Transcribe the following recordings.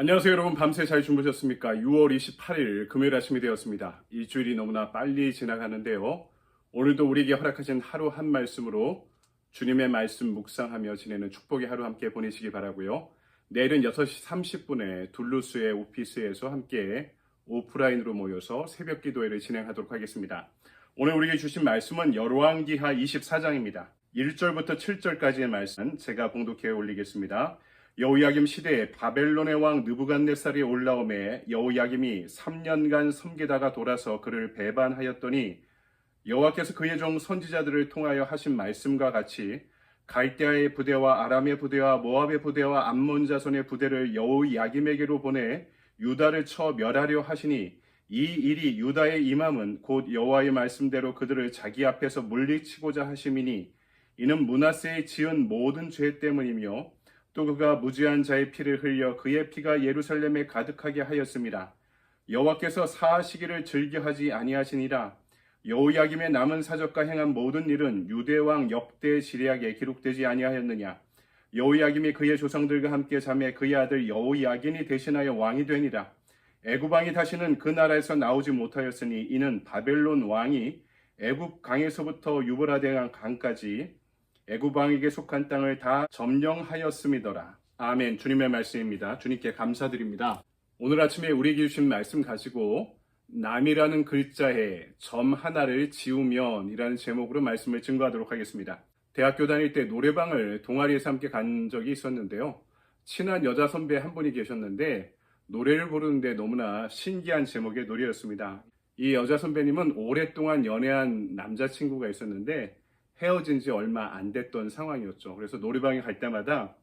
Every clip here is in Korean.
안녕하세요 여러분 밤새 잘 주무셨습니까? 6월 28일 금요일 아침이 되었습니다. 일주일이 너무나 빨리 지나가는데요. 오늘도 우리에게 허락하신 하루 한 말씀으로 주님의 말씀 묵상하며 지내는 축복의 하루 함께 보내시기 바라고요. 내일은 6시 30분에 둘루스의 오피스에서 함께 오프라인으로 모여서 새벽 기도회를 진행하도록 하겠습니다. 오늘 우리에게 주신 말씀은 열왕기하 24장입니다. 1절부터 7절까지의 말씀 제가 봉독해 올리겠습니다. 여호야김 시대에 바벨론의 왕 느부갓네살이 올라오매 여호야김이 3년간 섬기다가 돌아서 그를 배반하였더니 여호와께서 그의 종 선지자들을 통하여 하신 말씀과 같이 갈대아의 부대와 아람의 부대와 모압의 부대와 암몬 자손의 부대를 여호야김에게로 보내 유다를 쳐 멸하려 하시니 이 일이 유다의 임함은 곧 여호와의 말씀대로 그들을 자기 앞에서 물리치고자 하심이니 이는 문하세의 지은 모든 죄 때문이며 또 그가 무지한 자의 피를 흘려 그의 피가 예루살렘에 가득하게 하였습니다. 여호와께서 사하시기를 즐겨하지 아니하시니라. 여호야김의 남은 사적과 행한 모든 일은 유대 왕 역대 시리아에 기록되지 아니하였느냐. 여호야김이 그의 조상들과 함께 잠에 그의 아들 여호야긴이 대신하여 왕이 되니라. 애굽 왕이 다시는 그 나라에서 나오지 못하였으니 이는 바벨론 왕이 애굽 강에서부터 유브라데 강까지 애굽 왕에게 속한 땅을 다 점령하였음이더라. 아멘. 주님의 말씀입니다. 주님께 감사드립니다. 오늘 아침에 우리에게 주신 말씀 가지고 남이라는 글자에 점 하나를 지우면이라는 제목으로 말씀을 증거하도록 하겠습니다. 대학교 다닐 때 노래방을 동아리에서 함께 간 적이 있었는데요. 친한 여자 선배 한 분이 계셨는데 노래를 부르는데 너무나 신기한 제목의 노래였습니다. 이 여자 선배님은 오랫동안 연애한 남자친구가 있었는데 헤어진 지 얼마 안 됐던 상황이었죠. 그래서 노래방에 갈 때마다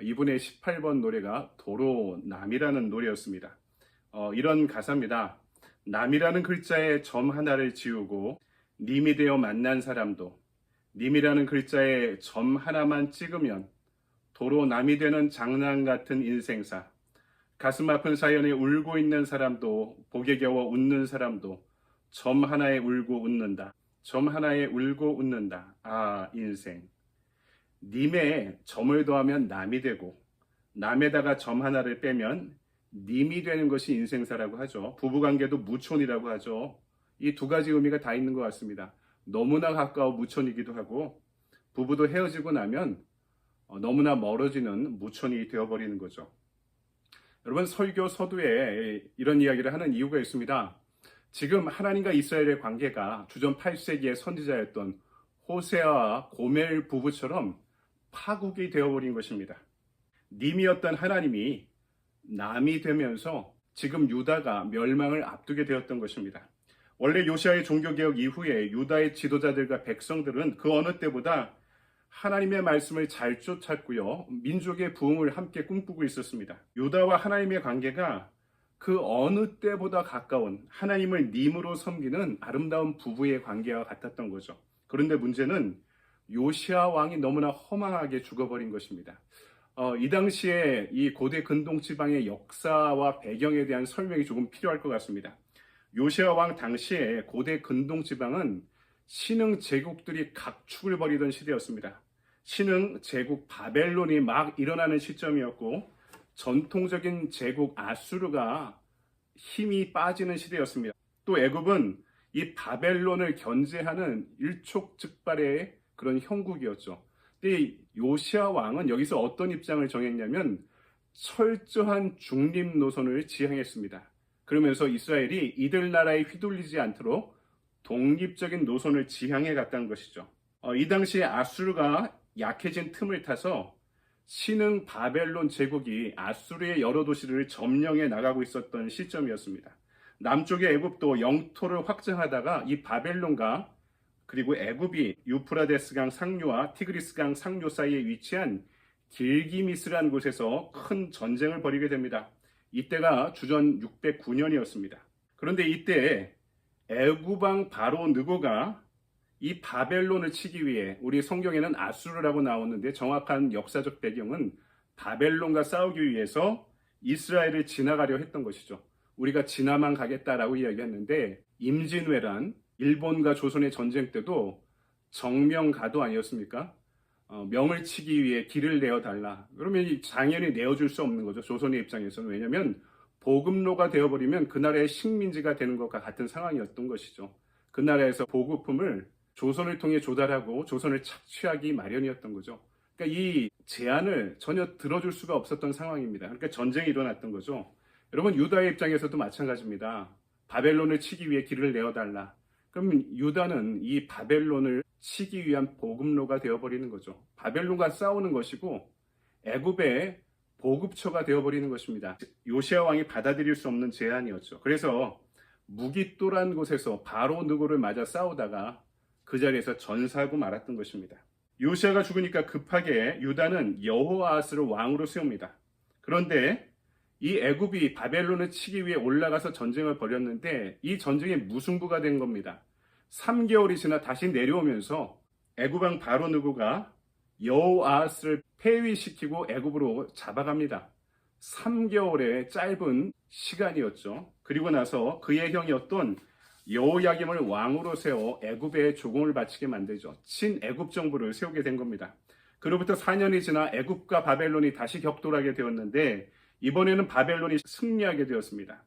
이분의 18번 노래가 도로 남이라는 노래였습니다. 어, 이런 가사입니다. 남이라는 글자에 점 하나를 지우고 님이 되어 만난 사람도 님이라는 글자에 점 하나만 찍으면 도로 남이 되는 장난 같은 인생사 가슴 아픈 사연에 울고 있는 사람도 복에 겨워 웃는 사람도 점 하나에 울고 웃는다. 점 하나에 울고 웃는다. 아, 인생. 님에 점을 더하면 남이 되고, 남에다가 점 하나를 빼면 님이 되는 것이 인생사라고 하죠. 부부관계도 무촌이라고 하죠. 이 두 가지 의미가 다 있는 것 같습니다. 너무나 가까워 무촌이기도 하고, 부부도 헤어지고 나면 어, 너무나 멀어지는 무촌이 되어버리는 거죠. 여러분, 설교 서두에 이런 이야기를 하는 이유가 있습니다. 지금 하나님과 이스라엘의 관계가 주전 8세기의 선지자였던 호세아와 고멜 부부처럼 파국이 되어버린 것입니다. 님이었던 하나님이 남이 되면서 지금 유다가 멸망을 앞두게 되었던 것입니다. 원래 요시아의 종교개혁 이후에 유다의 지도자들과 백성들은 그 어느 때보다 하나님의 말씀을 잘 쫓았고요. 민족의 부흥을 함께 꿈꾸고 있었습니다. 유다와 하나님의 관계가 그 어느 때보다 가까운 하나님을 님으로 섬기는 아름다운 부부의 관계와 같았던 거죠. 그런데 문제는 요시아 왕이 너무나 허망하게 죽어버린 것입니다. 어, 이 당시에 이 고대 근동 지방의 역사와 배경에 대한 설명이 조금 필요할 것 같습니다. 요시아 왕 당시에 고대 근동 지방은 신흥 제국들이 각축을 벌이던 시대였습니다. 신흥 제국 바벨론이 막 일어나는 시점이었고 전통적인 제국 아수르가 힘이 빠지는 시대였습니다. 또 애굽은 이 바벨론을 견제하는 일촉즉발의 그런 형국이었죠. 근데 요시아 왕은 여기서 어떤 입장을 정했냐면 철저한 중립 노선을 지향했습니다. 그러면서 이스라엘이 이들 나라에 휘둘리지 않도록 독립적인 노선을 지향해 갔다는 것이죠. 어, 이 당시에 아수르가 약해진 틈을 타서 신흥 바벨론 제국이 아수르의 여러 도시를 점령해 나가고 있었던 시점이었습니다. 남쪽의 애굽도 영토를 확장하다가 이 바벨론과 그리고 애굽이 유프라데스강 상류와 티그리스강 상류 사이에 위치한 길기미스라는 곳에서 큰 전쟁을 벌이게 됩니다. 이때가 주전 609년이었습니다. 그런데 이때 애굽왕 바로 느고가 이 바벨론을 치기 위해 우리 성경에는 아수르라고 나오는데 정확한 역사적 배경은 바벨론과 싸우기 위해서 이스라엘을 지나가려 했던 것이죠. 우리가 지나만 가겠다라고 이야기했는데 임진왜란 일본과 조선의 전쟁 때도 정명가도 아니었습니까? 어, 명을 치기 위해 길을 내어 달라. 그러면 이 당연히 내어줄 수 없는 거죠. 조선의 입장에서는 왜냐하면 보급로가 되어버리면 그 나라의 식민지가 되는 것과 같은 상황이었던 것이죠. 그 나라에서 보급품을 조선을 통해 조달하고 조선을 착취하기 마련이었던 거죠. 그러니까 이 제안을 전혀 들어줄 수가 없었던 상황입니다. 그러니까 전쟁이 일어났던 거죠. 여러분 유다의 입장에서도 마찬가지입니다. 바벨론을 치기 위해 길을 내어달라. 그럼 유다는 이 바벨론을 치기 위한 보급로가 되어버리는 거죠. 바벨론과 싸우는 것이고 애굽의 보급처가 되어버리는 것입니다. 요시아 왕이 받아들일 수 없는 제안이었죠. 그래서 무기또란 곳에서 바로 누구를 맞아 싸우다가 그 자리에서 전사하고 말았던 것입니다. 요시아가 죽으니까 급하게 유다는 여호아스를 왕으로 세웁니다. 그런데 이 애굽이 바벨론을 치기 위해 올라가서 전쟁을 벌였는데 이 전쟁이 무승부가 된 겁니다. 3개월이 지나 다시 내려오면서 애굽 왕 바로 누구가 여호아스를 폐위시키고 애굽으로 잡아갑니다. 3개월의 짧은 시간이었죠. 그리고 나서 그의 형이었던 여호야김을 왕으로 세워 애굽에 조공을 바치게 만들죠. 친 애굽 정부를 세우게 된 겁니다. 그로부터 4년이 지나 애굽과 바벨론이 다시 격돌하게 되었는데 이번에는 바벨론이 승리하게 되었습니다.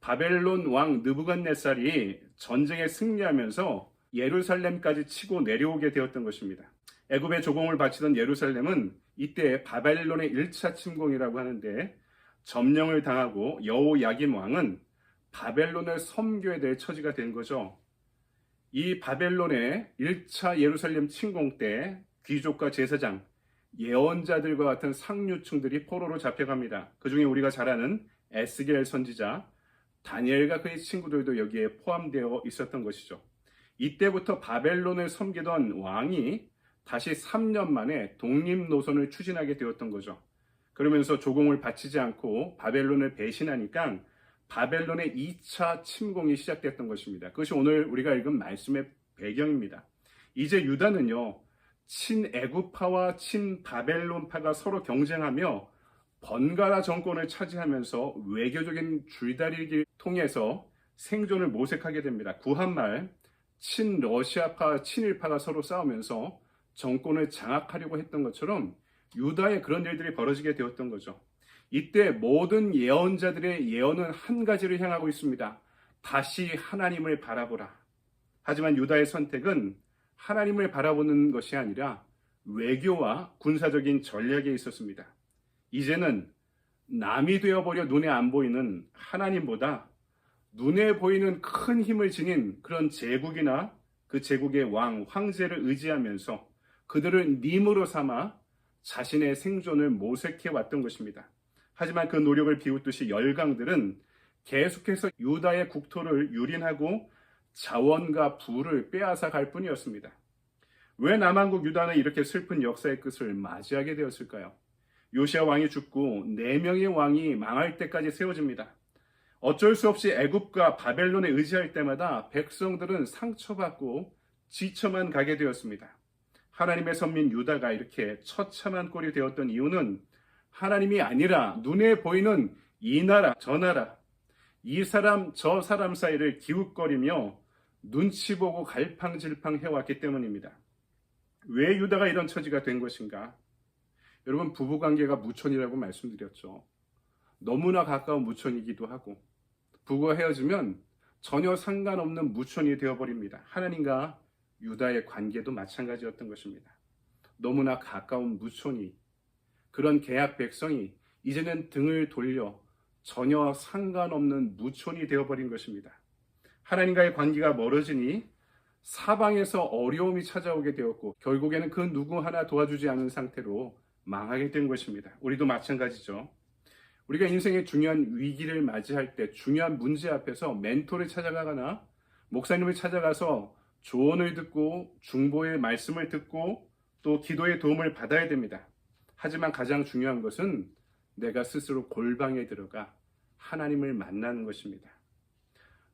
바벨론 왕 느부갓네살이 전쟁에 승리하면서 예루살렘까지 치고 내려오게 되었던 것입니다. 애굽에 조공을 바치던 예루살렘은 이때 바벨론의 1차 침공이라고 하는데 점령을 당하고 여호야김 왕은 바벨론을 섬겨야 될 처지가 된 거죠. 이 바벨론의 1차 예루살렘 침공 때 귀족과 제사장, 예언자들과 같은 상류층들이 포로로 잡혀갑니다. 그 중에 우리가 잘 아는 에스겔 선지자, 다니엘과 그의 친구들도 여기에 포함되어 있었던 것이죠. 이때부터 바벨론을 섬기던 왕이 다시 3년 만에 독립 노선을 추진하게 되었던 거죠. 그러면서 조공을 바치지 않고 바벨론을 배신하니까 바벨론의 2차 침공이 시작됐던 것입니다. 그것이 오늘 우리가 읽은 말씀의 배경입니다. 이제 유다는요, 친애굽파와 친바벨론파가 서로 경쟁하며 번갈아 정권을 차지하면서 외교적인 줄다리기를 통해서 생존을 모색하게 됩니다. 구한말 친러시아파, 친일파가 서로 싸우면서 정권을 장악하려고 했던 것처럼 유다에 그런 일들이 벌어지게 되었던 거죠. 이때 모든 예언자들의 예언은 한 가지를 향하고 있습니다. 다시 하나님을 바라보라. 하지만 유다의 선택은 하나님을 바라보는 것이 아니라 외교와 군사적인 전략에 있었습니다. 이제는 남이 되어버려 눈에 안 보이는 하나님보다 눈에 보이는 큰 힘을 지닌 그런 제국이나 그 제국의 왕, 황제를 의지하면서 그들을 님으로 삼아 자신의 생존을 모색해 왔던 것입니다. 하지만 그 노력을 비웃듯이 열강들은 계속해서 유다의 국토를 유린하고 자원과 부를 빼앗아 갈 뿐이었습니다. 왜 남한국 유다는 이렇게 슬픈 역사의 끝을 맞이하게 되었을까요? 요시아 왕이 죽고 네 명의 왕이 망할 때까지 세워집니다. 어쩔 수 없이 애굽과 바벨론에 의지할 때마다 백성들은 상처받고 지쳐만 가게 되었습니다. 하나님의 선민 유다가 이렇게 처참한 꼴이 되었던 이유는 하나님이 아니라 눈에 보이는 이 나라 저 나라 이 사람 저 사람 사이를 기웃거리며 눈치 보고 갈팡질팡 해왔기 때문입니다. 왜 유다가 이런 처지가 된 것인가? 여러분 부부 관계가 무촌이라고 말씀드렸죠. 너무나 가까운 무촌이기도 하고 부부가 헤어지면 전혀 상관없는 무촌이 되어버립니다. 하나님과 유다의 관계도 마찬가지였던 것입니다. 너무나 가까운 무촌이 그런 계약 백성이 이제는 등을 돌려 전혀 상관없는 무촌이 되어버린 것입니다. 하나님과의 관계가 멀어지니 사방에서 어려움이 찾아오게 되었고 결국에는 그 누구 하나 도와주지 않은 상태로 망하게 된 것입니다. 우리도 마찬가지죠. 우리가 인생의 중요한 위기를 맞이할 때 중요한 문제 앞에서 멘토를 찾아가거나 목사님을 찾아가서 조언을 듣고 중보의 말씀을 듣고 또 기도의 도움을 받아야 됩니다. 하지만 가장 중요한 것은 내가 스스로 골방에 들어가 하나님을 만나는 것입니다.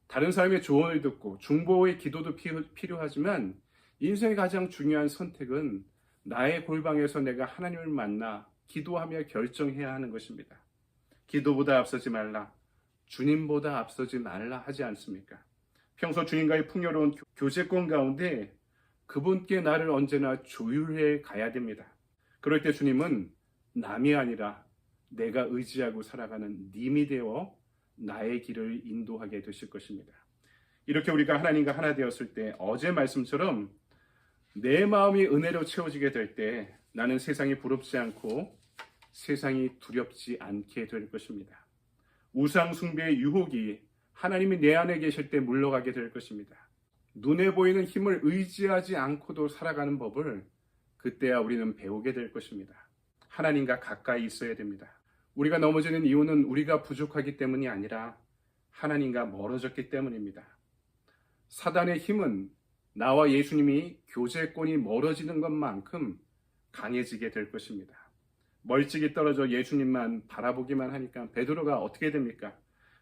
다른 사람의 조언을 듣고 중보의 기도도 필요하지만 인생의 가장 중요한 선택은 나의 골방에서 내가 하나님을 만나 기도하며 결정해야 하는 것입니다. 기도보다 앞서지 말라. 주님보다 앞서지 말라 하지 않습니까? 평소 주님과의 풍요로운 교제권 가운데 그분께 나를 언제나 조율해 가야 됩니다. 그럴 때 주님은 남이 아니라 내가 의지하고 살아가는 님이 되어 나의 길을 인도하게 되실 것입니다. 이렇게 우리가 하나님과 하나 되었을 때 어제 말씀처럼 내 마음이 은혜로 채워지게 될 때 나는 세상이 부럽지 않고 세상이 두렵지 않게 될 것입니다. 우상 숭배의 유혹이 하나님이 내 안에 계실 때 물러가게 될 것입니다. 눈에 보이는 힘을 의지하지 않고도 살아가는 법을 그때야 우리는 배우게 될 것입니다. 하나님과 가까이 있어야 됩니다. 우리가 넘어지는 이유는 우리가 부족하기 때문이 아니라 하나님과 멀어졌기 때문입니다. 사단의 힘은 나와 예수님이 교제권이 멀어지는 것만큼 강해지게 될 것입니다. 멀찍이 떨어져 예수님만 바라보기만 하니까 베드로가 어떻게 됩니까?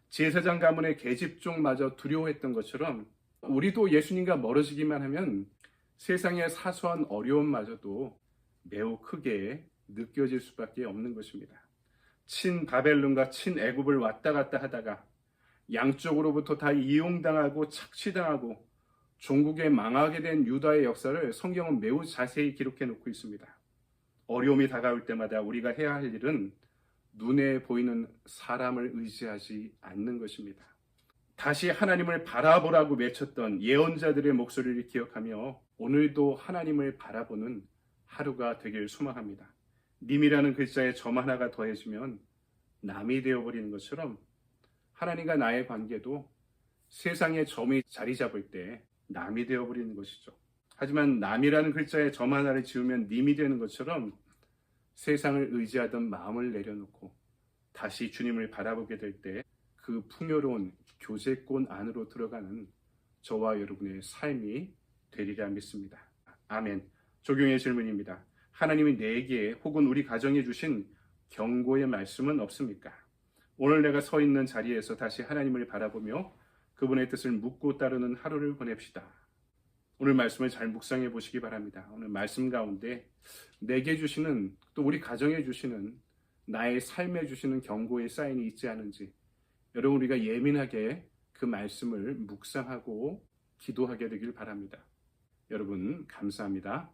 제사장 가문의 계집종마저 두려워했던 것처럼 우리도 예수님과 멀어지기만 하면 세상의 사소한 어려움마저도 매우 크게 느껴질 수밖에 없는 것입니다. 친 바벨론과 친 애굽을 왔다 갔다 하다가 양쪽으로부터 다 이용당하고 착취당하고 종국에 망하게 된 유다의 역사를 성경은 매우 자세히 기록해 놓고 있습니다. 어려움이 다가올 때마다 우리가 해야 할 일은 눈에 보이는 사람을 의지하지 않는 것입니다. 다시 하나님을 바라보라고 외쳤던 예언자들의 목소리를 기억하며 오늘도 하나님을 바라보는 하루가 되길 소망합니다. 님이라는 글자에 점 하나가 더해지면 남이 되어버리는 것처럼 하나님과 나의 관계도 세상의 점이 자리 잡을 때 남이 되어버리는 것이죠. 하지만 남이라는 글자에 점 하나를 지우면 님이 되는 것처럼 세상을 의지하던 마음을 내려놓고 다시 주님을 바라보게 될때 그 풍요로운 교제권 안으로 들어가는 저와 여러분의 삶이 되리라 믿습니다. 아멘. 적용의 질문입니다. 하나님이 내게 혹은 우리 가정에 주신 경고의 말씀은 없습니까? 오늘 내가 서 있는 자리에서 다시 하나님을 바라보며 그분의 뜻을 묻고 따르는 하루를 보냅시다. 오늘 말씀을 잘 묵상해 보시기 바랍니다. 오늘 말씀 가운데 내게 주시는 또 우리 가정에 주시는 나의 삶에 주시는 경고의 사인이 있지 않은지 여러분 우리가 예민하게 그 말씀을 묵상하고 기도하게 되길 바랍니다. 여러분 감사합니다.